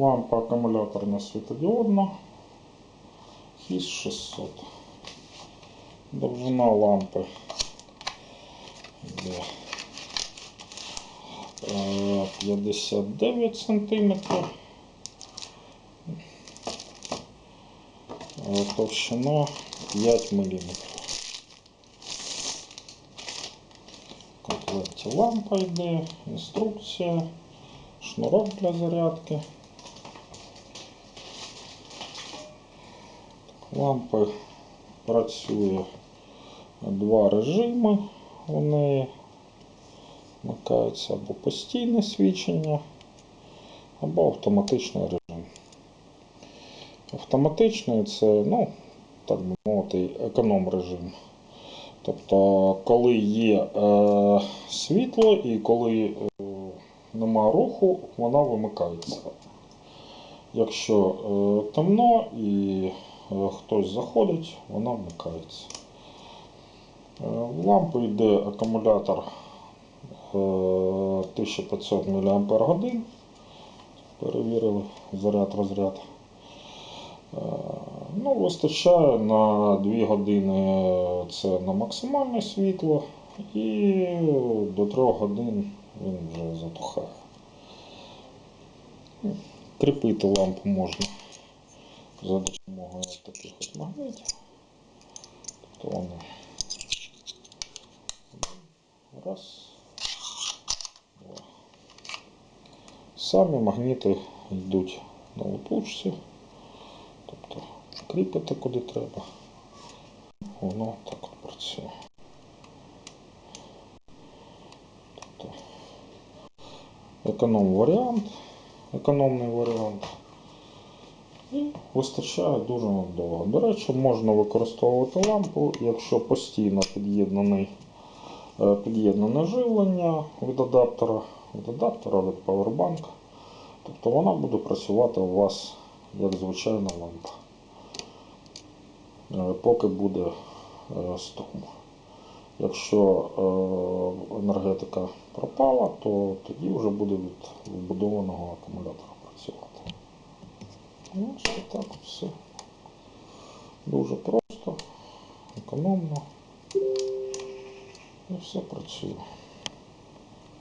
Лампа акумуляторна світодіодна. Хіс 600. Довжина лампи йде е, 59 сантиметрів. Е, Товщина 5 міліметрів. В лампа йде, інструкція, шнурок для зарядки. Лампи працює два режими. У неї вмикається або постійне свічення, або автоматичний режим. Автоматичний це, ну, так би мовити, економ режим. Тобто, коли є е, світло і коли е, нема руху, вона вимикається. Якщо е, темно і хтось заходить, вона вмикається. Е, В лампу йде акумулятор е, 1500 мАч. Перевірили заряд розряд. Е, Ну, вистачає на 2 години це на максимальне світло і до 3 годин він вже затухає. Кріпити лампу можна за допомогою таких от магнитів. Тобто вони раз, два. Самі магніти йдуть на липучці. Тобто кріпити куди треба. Воно так от працює. Тобто економ варіант, економний варіант. І вистачає дуже надовго. До речі, можна використовувати лампу, якщо постійно е, під'єднане живлення від адаптера, від адаптера, від павербанка. Тобто вона буде працювати у вас як звичайна лампа. Е, Поки буде е, струм. Якщо енергетика пропала, то тоді вже буде від вбудованого акумулятора працювати. Ну, так все. Дуже просто, економно. І все працює.